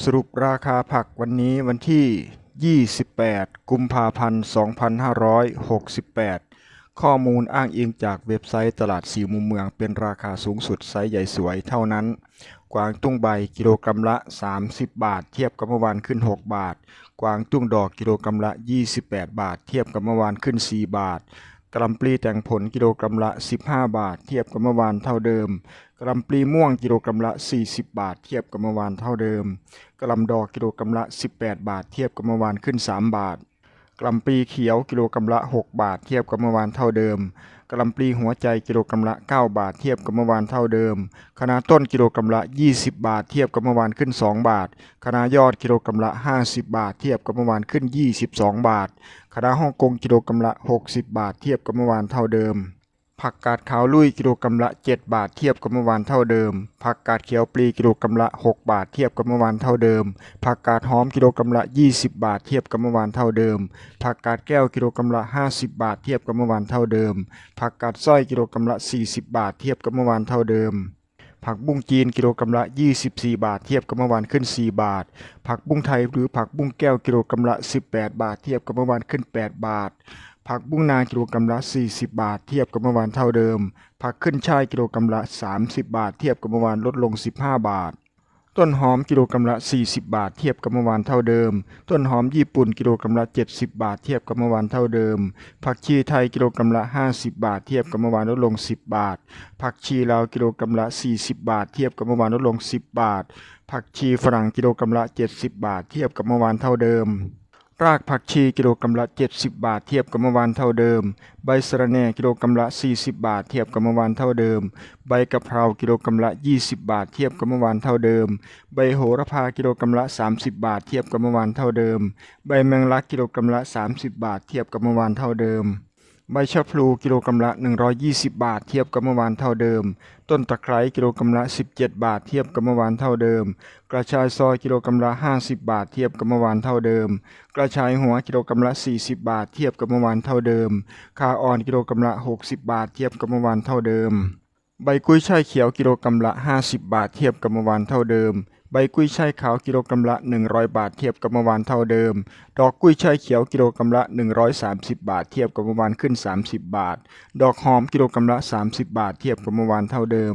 สรุปราคาผักวันนี้วันที่ 28 กุมภาพันธ์ 2568 ข้อมูลอ้างอิงจากเว็บไซต์ตลาดสี่มุมเมืองเป็นราคาสูงสุดไซส์ใหญ่สวยเท่านั้น กวางตุ้งใบกิโลกรัมละ 30 บาท เทียบกับเมื่อวานขึ้น 6 บาท กวางตุ้งดอกกิโลกรัมละ 28 บาท เทียบกับเมื่อวานขึ้น 4 บาทกล่ำปลีแต่งผลกิโลกรัมละ 15 บาท เทียบกับเมื่อวานเท่าเดิม กะลำปลีม่วงกิโลกรัมละ 40 บาท เทียบกับเมื่อวานเท่าเดิมกะลำดอกกิโลกรัมละ 18 บาท เทียบกับเมื่อวานขึ้น 3 บาทกล่ำปลีเขียวกิโลกรัมละ 6 บาท เทียบกับเมื่อวานเท่าเดิมกล่ำปลีหัวใจกิโลกรัมละ 9 บาท เทียบกับเมื่อวานเท่าเดิมคณะต้นกิโลกรัมละ 20 บาท เทียบกับเมื่อวานขึ้น 2 บาทคณะยอดกิโลกรัมละ 50 บาท เทียบกับเมื่อวานขึ้น 22 บาทคณะฮ่องกงกิโลกรัมละ 60 บาท เทียบกับเมื่อวานเท่าเดิม ผักกาดขาวลุยกิโลกรัมละ 7 บาทเทียบกับเมื่อวานเท่าเดิม ผักกาดเขียวปลีกิโลกรัมละ 6 บาทเทียบกับเมื่อวานเท่าเดิม ผักกาดหอมกิโลกรัมละ 20 บาทเทียบกับเมื่อวานเท่าเดิม ผักกาดแก้วกิโลกรัมละ 50 บาทเทียบกับเมื่อวานเท่าเดิม ผักกาดสร้อยกิโลกรัมละ 40 บาทเทียบกับเมื่อวานเท่าเดิมผักบุ้งจีนกิโลกรัมละ 24 บาทเทียบกับเมื่อวานขึ้น 4 บาท ผักบุ้งไทยหรือผักบุ้งแก้วกิโลกรัมละ 18 บาทเทียบกับเมื่อวานขึ้น 8 บาท ผักบุ้งนากิโลกรัมละ 40 บาท เทียบกับเมื่อวานเท่าเดิม ผักขึ้นช่ายกิโลกรัมละ 30 บาท เทียบกับเมื่อวานลดลง 15 บาท ต้นหอมกิโลกรัมละ 40 บาท เทียบกับเมื่อวานเท่าเดิม ต้นหอมญี่ปุ่นกิโลกรัมละ 70 บาท เทียบกับเมื่อวานเท่าเดิม ผักชีไทยกิโลกรัมละ 50 บาท เทียบกับเมื่อวานลดลง 10 บาท ผักชีลาวกิโลกรัมละ 40 บาท เทียบกับเมื่อวานลดลง 10 บาท ผักชีฝรั่งกิโลกรัมละ 70 บาท เทียบกับเมื่อวานเท่าเดิม รากผักชีกิโลกรัมละ 70 บาทเทียบกับเมื่อวานเท่าเดิม ใบสะระแหน่กิโลกรัมละ 40 บาทเทียบกับเมื่อวานเท่าเดิม ใบกะเพรากิโลกรัมละ 20 บาทเทียบกับเมื่อวานเท่าเดิม ใบโหระพากิโลกรัมละ 30 บาทเทียบกับเมื่อวานเท่าเดิม ใบแมงลักกิโลกรัมละ 30 บาทเทียบกับเมื่อวานเท่าเดิม ใบชะพลูกิโลกรัมละ 120 บาท เทียบกับเมื่อวานเท่าเดิม ต้นตะไคร้กิโลกรัมละ 17 บาท เทียบกับเมื่อวานเท่าเดิม กระชายซอยกิโลกรัมละ 50 บาท เทียบกับเมื่อวานเท่าเดิม กระชายหัวกิโลกรัมละ 40 บาท เทียบกับเมื่อวานเท่าเดิมคาอ่อนกิโลกรัมละ 60 บาท เทียบกับเมื่อวานเท่าเดิม ใบกุ้ยช่ายเขียวกิโลกรัมละ 50 บาท เทียบกับเมื่อวานเท่าเดิม ใบกุ้ยช่ายขาวกิโลกรัมละ 100 บาทเทียบกับเมื่อวานเท่าเดิม ดอกกุ้ยช่ายเขียวกิโลกรัมละ 130 บาท เทียบกับเมื่อวานขึ้น 30 บาท ดอกหอมกิโลกรัมละ 30 บาท เทียบกับเมื่อวานเท่าเดิม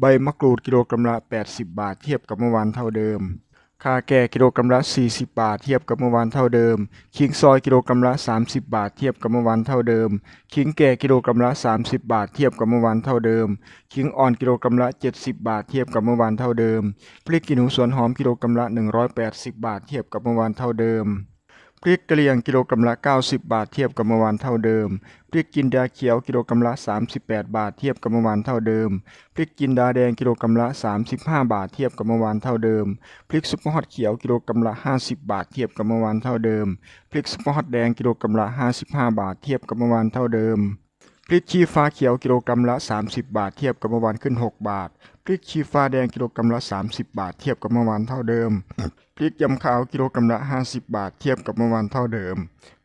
ใบมะกรูดกิโลกรัมละ 80 บาท เทียบกับเมื่อวานเท่าเดิม คาแก่กิโลกรัมละ 40 บาท เทียบกับเมื่อวานเท่าเดิม คิงซอยกิโลกรัมละ 30 บาท เทียบกับเมื่อวานเท่าเดิม คิงแก่กิโลกรัมละ 30 บาท เทียบกับเมื่อวานเท่าเดิม คิงอ่อนกิโลกรัมละ 70 บาท เทียบกับเมื่อวานเท่าเดิม พริกกิหนูสวนหอมกิโลกรัมละ 180 บาท เทียบกับเมื่อวานเท่าเดิม พริกกะเหรี่ยงกิโลกรัมละ 90 บาทเทียบกับเมื่อวานเท่าเดิม พริกจินดาเขียวกิโลกรัมละ 38 บาทเทียบกับเมื่อวานเท่าเดิม พริกจินดาแดงกิโลกรัมละ 35 บาทเทียบกับเมื่อวานเท่าเดิม พริกซุปเปอร์ฮอตเขียวกิโลกรัมละ 50 บาทเทียบกับเมื่อวานเท่าเดิม พริกซุปเปอร์ฮอตแดงกิโลกรัมละ 55 บาทเทียบกับเมื่อวานเท่าเดิมพริกชี้ฟ้าเขียวกิโลกรัมละ 30 บาทเทียบกับเมื่อวานขึ้น 6 บาท พริกชี้ฟ้าแดงกิโลกรัมละ 30 บาท เทียบกับเมื่อวานเท่าเดิม พริกยำขาวกิโลกรัมละ 50 บาท เทียบกับเมื่อวานเท่าเดิม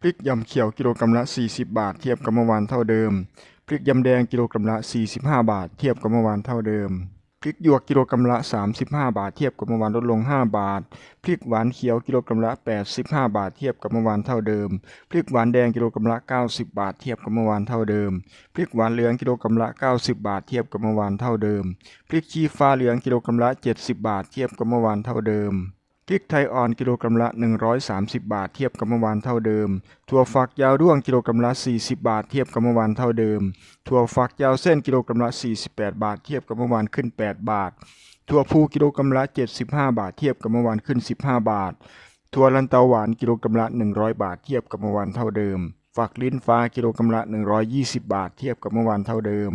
พริกยำเขียวกิโลกรัมละ 40 บาท เทียบกับเมื่อวานเท่าเดิม พริกยำแดงกิโลกรัมละ 45 บาท เทียบกับเมื่อวานเท่าเดิม พริกหยวกกิโลกรัมละ 35 บาทเทียบกับเมื่อวานลดลง 5 บาท พริกหวานเขียวกิโลกรัมละ 85 บาทเทียบกับเมื่อวานเท่าเดิม พริกหวานแดงกิโลกรัมละ 90 บาทเทียบกับเมื่อวานเท่าเดิม พริกหวานเหลืองกิโลกรัมละ 90 บาทเทียบกับเมื่อวานเท่าเดิม พริกชี้ฟ้าเหลืองกิโลกรัมละ 70 บาทเทียบกับเมื่อวานเท่าเดิม พริกไทยอ่อนกิโลกรัมละ 130 บาทเทียบกับเมื่อวานเท่าเดิม ถั่วฝักยาวด้วงกิโลกรัมละ 40 บาทเทียบกับเมื่อวานเท่าเดิม ถั่วฝักยาวเส้นกิโลกรัมละ 48 บาทเทียบกับเมื่อวานขึ้น 8 บาท ถั่วพูกิโลกรัมละ 75 บาทเทียบกับเมื่อวานขึ้น 15 บาท ถั่วลันเตาหวานกิโลกรัมละ 100 บาทเทียบกับเมื่อวานเท่าเดิม ฝักลิ้นฟ้ากิโลกรัมละ 120 บาทเทียบกับเมื่อวานเท่าเดิม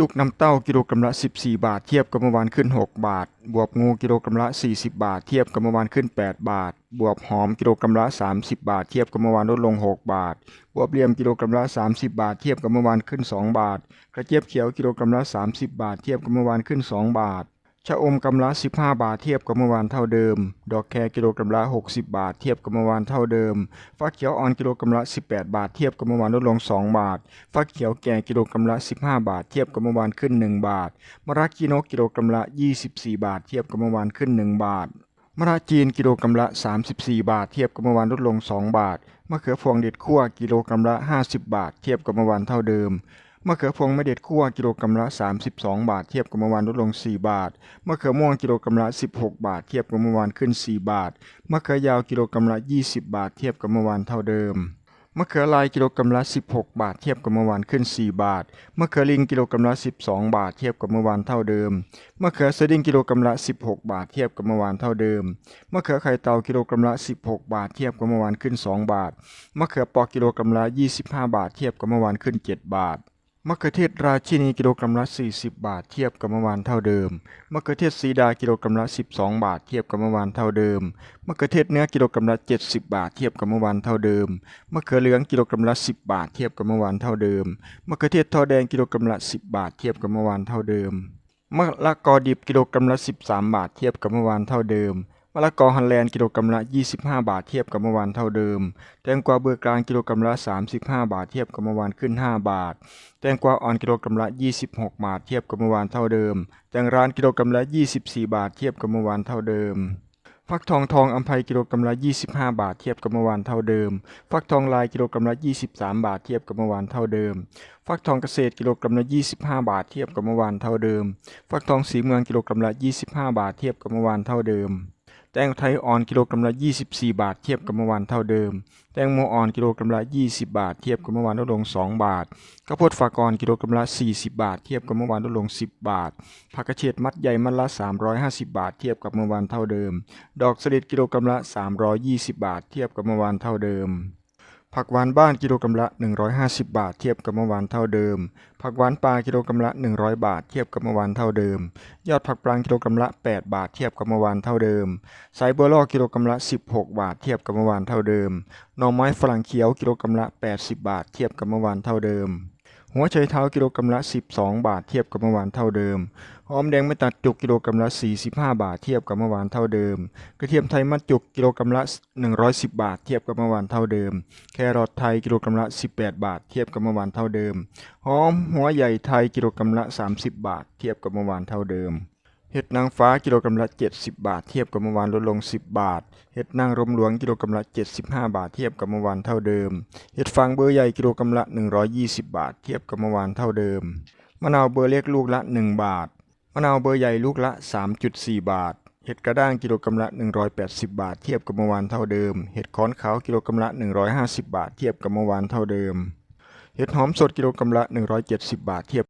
ลูกน้ำเต้ากิโลกรัมละ 14 บาท เทียบกับเมื่อวานขึ้น 6 บาท บวบงูกิโลกรัมละ 40 บาท เทียบกับเมื่อวานขึ้น 8 บาท บวบหอมกิโลกรัมละ 30 บาท เทียบกับเมื่อวานลดลง 6 บาท บวบเหลี่ยมกิโลกรัมละ 30 บาท เทียบกับเมื่อวานขึ้น 2 บาท กระเจี๊ยบเขียวกิโลกรัมละ 30 บาท เทียบกับเมื่อวานขึ้น 2 บาท ชะอมกำละ 15 บาทเทียบกับเมื่อวานเท่าเดิม ดอกแครกิโลกรัมละ 60 บาทเทียบกับเมื่อวานเท่าเดิม ฟักเขียวอ่อนกิโลกรัมละ 18 บาทเทียบกับเมื่อวานลดลง 2 บาท ฟักเขียวแก่กิโลกรัมละ 15 บาทเทียบกับเมื่อวานขึ้น 1 บาท มะระกีนกกิโลกรัมละ 24 บาทเทียบกับเมื่อวานขึ้น 1 บาท มะระจีนกิโลกรัมละ 34 บาทเทียบกับเมื่อวานลดลง 2 บาท มะเขือพวงเด็ดคั่วกิโลกรัมละ 50 บาทเทียบกับเมื่อวานเท่าเดิม มะเขือพวงไม่เด็ดคั่วกิโลกรัมละ 32 บาท เทียบกับเมื่อวานลดลง 4 บาท มะเขือม่วงกิโลกรัมละ 16 บาท เทียบกับเมื่อวานขึ้น 4 บาท มะเขือยาวกิโลกรัมละ 20 บาท เทียบกับเมื่อวานเท่าเดิมมะเขือลายกิโลกรัมละ 16 บาท เทียบกับเมื่อวานขึ้น 4 บาท มะเขือลิงกิโลกรัมละ 12 บาท เทียบกับเมื่อวานเท่าเดิม มะเขือสดิ้งกิโลกรัมละ 16 บาท เทียบกับเมื่อวานเท่าเดิม มะเขือไข่เตากิโลกรัมละ 16 บาท เทียบกับเมื่อวานขึ้น 2 บาท มะเขือปอกกิโลกรัมละ 25 บาท เทียบกับเมื่อวานขึ้น 7 บาท มะเขือเทศราชินีกิโลกรัมละ 40 บาทเทียบกับเมื่อวานเท่าเดิม มะเขือเทศสีดากิโลกรัมละ 12 บาทเทียบกับเมื่อวานเท่าเดิม มะเขือเทศเนื้อกิโลกรัมละ 70 บาทเทียบกับเมื่อวานเท่าเดิม มะเขือเหลืองกิโลกรัมละ 10 บาทเทียบกับเมื่อวานเท่าเดิม มะเขือเทศทอแดงกิโลกรัมละ 10 บาทเทียบกับเมื่อวานเท่าเดิม มะละกอดิบกิโลกรัมละ 13 บาทเทียบกับเมื่อวานเท่าเดิม มะละกอฮันแลนด์กิโลกรัมละ 25 บาทเทียบกับเมื่อวานเท่าเดิม แตงกวาเบอร์กลางกิโลกรัมละ 35 บาทเทียบกับเมื่อวานขึ้น 5 บาท แตงกวาอ่อนกิโลกรัมละ 26 บาทเทียบกับเมื่อวานเท่าเดิม แตงร้านกิโลกรัมละ 24 บาทเทียบกับเมื่อวานเท่าเดิมฟักทองทองอัมไพกิโลกรัมละ 25 บาทเทียบกับเมื่อวานเท่าเดิม ฟักทองลายกิโลกรัมละ 23 บาทเทียบกับเมื่อวานเท่าเดิม ฟักทองเกษตรกิโลกรัมละ 25 บาทเทียบกับเมื่อวานเท่าเดิม ฟักทองสีเมืองกิโลกรัมละ 25 บาทเทียบกับเมื่อวานเท่าเดิม แตงไทยอ่อนกิโลกรัมละ 24 บาท เทียบกับเมื่อวานเท่าเดิม แตงโมอ่อนกิโลกรัมละ 20 บาท เทียบกับเมื่อวานลดลง 2 บาท ข้าวโพดฝากอ่อนกิโลกรัมละ 40 บาท เทียบกับเมื่อวานลดลง 10 บาท ผักกระเฉดมัดใหญ่มัดละ 350 บาท เทียบกับเมื่อวานเท่าเดิม ดอกสลิดกิโลกรัมละ 320 บาท เทียบกับเมื่อวานเท่าเดิม ผักหวานบ้านกิโลกรัมละ 150 บาท เทียบกับเมื่อวานเท่าเดิม ผักหวานปลากิโลกรัมละ 100 บาท เทียบกับเมื่อวานเท่าเดิม ยอดผักปลางกิโลกรัมละ 8 บาท เทียบกับเมื่อวานเท่าเดิมไซบัวลอกกิโลกรัมละ 16 บาท เทียบกับเมื่อวานเท่าเดิม หน่อไม้ฝรั่งเขียวกิโลกรัมละ 80 บาท เทียบกับเมื่อวานเท่าเดิม หัวไชเท้ากิโลกรัมละ 12 บาทเทียบกับเมื่อวานเท่าเดิม หอมแดงไม่ตัดจุกกิโลกรัมละ 45 บาทเทียบกับเมื่อวานเท่าเดิม กระเทียมไทยมัดจุกกิโลกรัมละ 110 บาทเทียบกับเมื่อวานเท่าเดิม แครอทไทยกิโลกรัมละ 18 บาทเทียบกับเมื่อวานเท่าเดิม หอมหัวใหญ่ไทยกิโลกรัมละ 30 บาทเทียบกับเมื่อวานเท่าเดิม เห็ดนางฟ้ากิโลกรัมละ 70 บาท เทียบกับเมื่อวานลดลง 10 บาท เห็ดนางรมหลวงกิโลกรัมละ 75 บาท เทียบกับเมื่อวานเท่าเดิม เห็ดฟางเบอร์ใหญ่กิโลกรัมละ 120 บาท เทียบกับเมื่อวานเท่าเดิม มะนาวเบอร์เล็กลูกละ 1 บาท มะนาวเบอร์ใหญ่ลูกละ 3.4 บาท เห็ดกระด้างกิโลกรัมละ 180 บาท เทียบกับเมื่อวานเท่าเดิม เห็ดขอนขาวกิโลกรัมละ 150 บาท เทียบกับเมื่อวานเท่าเดิม เห็ดหอมสดกิโลกรัมละ 170 บาท เทียบ